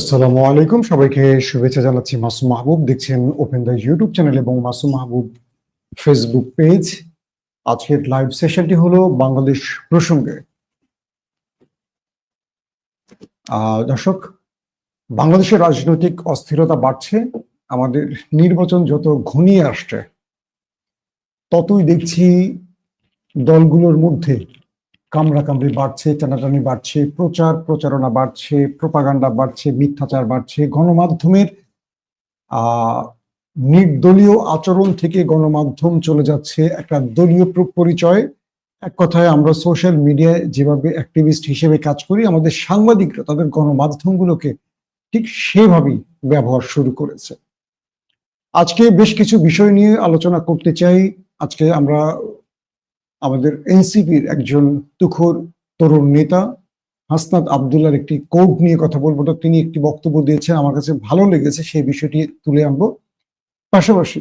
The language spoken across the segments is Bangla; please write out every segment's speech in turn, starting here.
আসসালামু আলাইকুম। সবাইকে শুভেচ্ছা জানাচ্ছি মাসুম মাহবুব। দেখছেন ওপেন দ্য ইউটিউব চ্যানেল এবং মাসুম মাহবুব ফেসবুক পেজ আজকের লাইভ সেশনটি হলো বাংলাদেশ প্রসঙ্গে। দর্শক, বাংলাদেশের রাজনৈতিক অস্থিরতা বাড়ছে, আমাদের নির্বাচন যত ঘনিয়ে আসছে, ততই দেখছি দলগুলোর মধ্যে কামড়াকামড়ি বাড়ছে, টানাটানি বাড়ছে, প্রচার প্রচারণা বাড়ছে, প্রপাগান্ডা বাড়ছে, মিথ্যাচার বাড়ছে, গণমাধ্যমের নির্দলীয় আচরণ থেকে গণমাধ্যম চলে যাচ্ছে একটা দলীয় প্র- পরিচয়। এক কথায় আমরা সোশ্যাল মিডিয়ায় যেভাবে অ্যাক্টিভিস্ট হিসেবে কাজ করি, আমাদের সাংবাদিকরা তাদের গণমাধ্যমগুলোকে ঠিক সেভাবেই ব্যবহার শুরু করেছে। আজকে বেশ কিছু বিষয় নিয়ে আলোচনা করতে চাই। আজকে আমরা আমাদের এনসিপির একজন তুখোর তরুণ নেতা, হাসনাত আবদুল্লার একটি কোড নিয়ে কথা বলব। তিনি একটি বক্তব্য দিয়েছেন, আমার কাছে ভালো লেগেছে, সেই বিষয়টি তুলে আনব। পাশাপাশি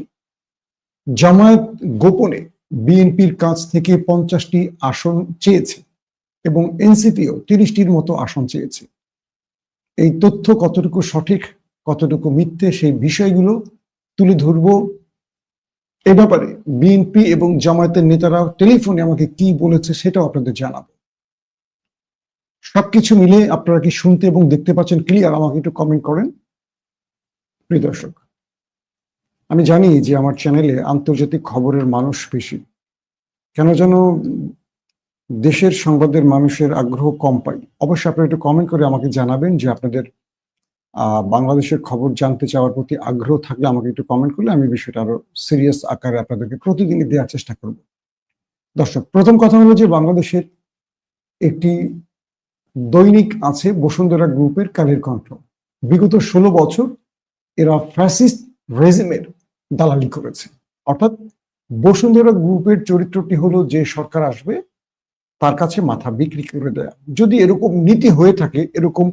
জামায়াত গোপনে বিএনপির কাছ থেকে পঞ্চাশটি আসন চেয়েছে এবং এনসিপিও তিরিশটির মতো আসন চেয়েছে। এই তথ্য কতটুকু সঠিক, কতটুকু মিথ্যে সেই বিষয়গুলো তুলে ধরবো। এ ব্যাপারে বিএনপি এবং জামায়াতের নেতারা টেলিফোনে আমাকে কি বলেছে সেটাও আপনাদের জানাব। সবকিছু মিলে আপনারা কি শুনতে এবং দেখতে পাচ্ছেন ক্লিয়ার আমাকে একটু কমেন্ট করেন। প্রিয় দর্শক, আমি জানি যে আমার চ্যানেলে আন্তর্জাতিক খবরের মানুষ বেশি। কেন যেন দেশের সংবাদের মানুষের আগ্রহ কম পাই। অবশ্যই আপনারা একটু কমেন্ট করে আমাকে জানাবেন যে আপনাদের বাংলাদেশের খবর জানতে চাওয়ার প্রতি আগ্রহ থাকলে আমাকে একটু কমেন্ট করলে আমি বিষয়টা আরও সিরিয়াস আকারে আপনাদেরকে প্রতিদিনই দেওয়ার চেষ্টা করব। দর্শক, প্রথম কথা হলো যে বাংলাদেশের একটি দৈনিক আছে বসুন্ধরা গ্রুপের কালের কণ্ঠ। বিগত ষোলো বছর এরা ফ্যাসিস্ট রেজিমের দালালি করেছে। অর্থাৎ বসুন্ধরা গ্রুপের চরিত্রটি হলো যে সরকার আসবে, তার কাছে মাথা বিক্রি করে দেয়া। যদি এরকম নীতি হয়ে থাকে, এরকম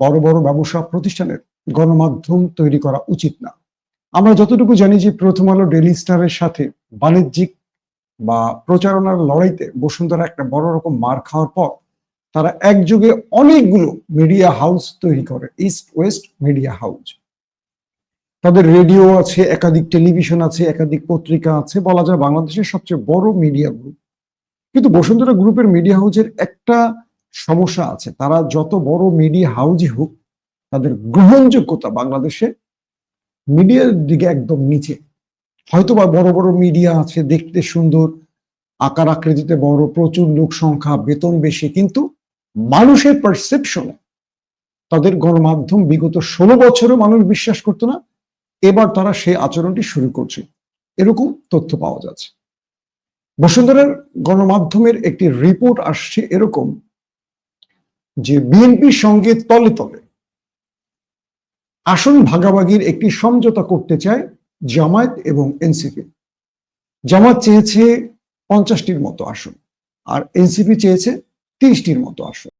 বড় বড় ব্যবসা প্রতিষ্ঠানের গণমাধ্যম তৈরি করা উচিত না। আমরা যতটুকু জানি যে প্রথম আলো ডেলি স্টারের সাথে বাণিজ্যিক বা প্রচারণার লড়াইতে বসুন্ধরা একটা বড় রকম মার খাওয়ার পর তারা একযোগে অনেকগুলো মিডিয়া হাউস তৈরি করে ইস্ট ওয়েস্ট মিডিয়া হাউস তাদের রেডিও আছে, একাধিক টেলিভিশন আছে, একাধিক পত্রিকা আছে, বলা যায় বাংলাদেশের সবচেয়ে বড় মিডিয়া গ্রুপ কিন্তু বসুন্ধরা গ্রুপের মিডিয়া হাউসের একটা সমস্যা আছে। তারা যত বড় মিডিয়া হাউসই হোক, তাদের গ্রহণযোগ্যতা বাংলাদেশে মিডিয়ার দিকে একদম নিচে। হয়তো বা বড় বড় মিডিয়া আছে, দেখতে সুন্দর, আকার আকৃতিতে বড়, প্রচুর লোক সংখ্যা, বেতন বেশি, কিন্তু মানুষের পারসেপশনে তাদের গণমাধ্যম বিগত ষোলো বছরও মানুষ বিশ্বাস করতো না, এবার তারা সেই আচরণটি শুরু করছে। এরকম তথ্য পাওয়া যাচ্ছে। বসুন্ধরার গণমাধ্যমের একটি রিপোর্ট আসছে এরকম যে বিএনপির সঙ্গে তলে তলে আসন ভাগাভাগির একটি সমঝোতা করতে চায় জামায়াত এবং এনসিপি। জামাত চেয়েছে পঞ্চাশটির মতো আসন, আর এনসিপি চেয়েছে তিরিশটির মতো আসন।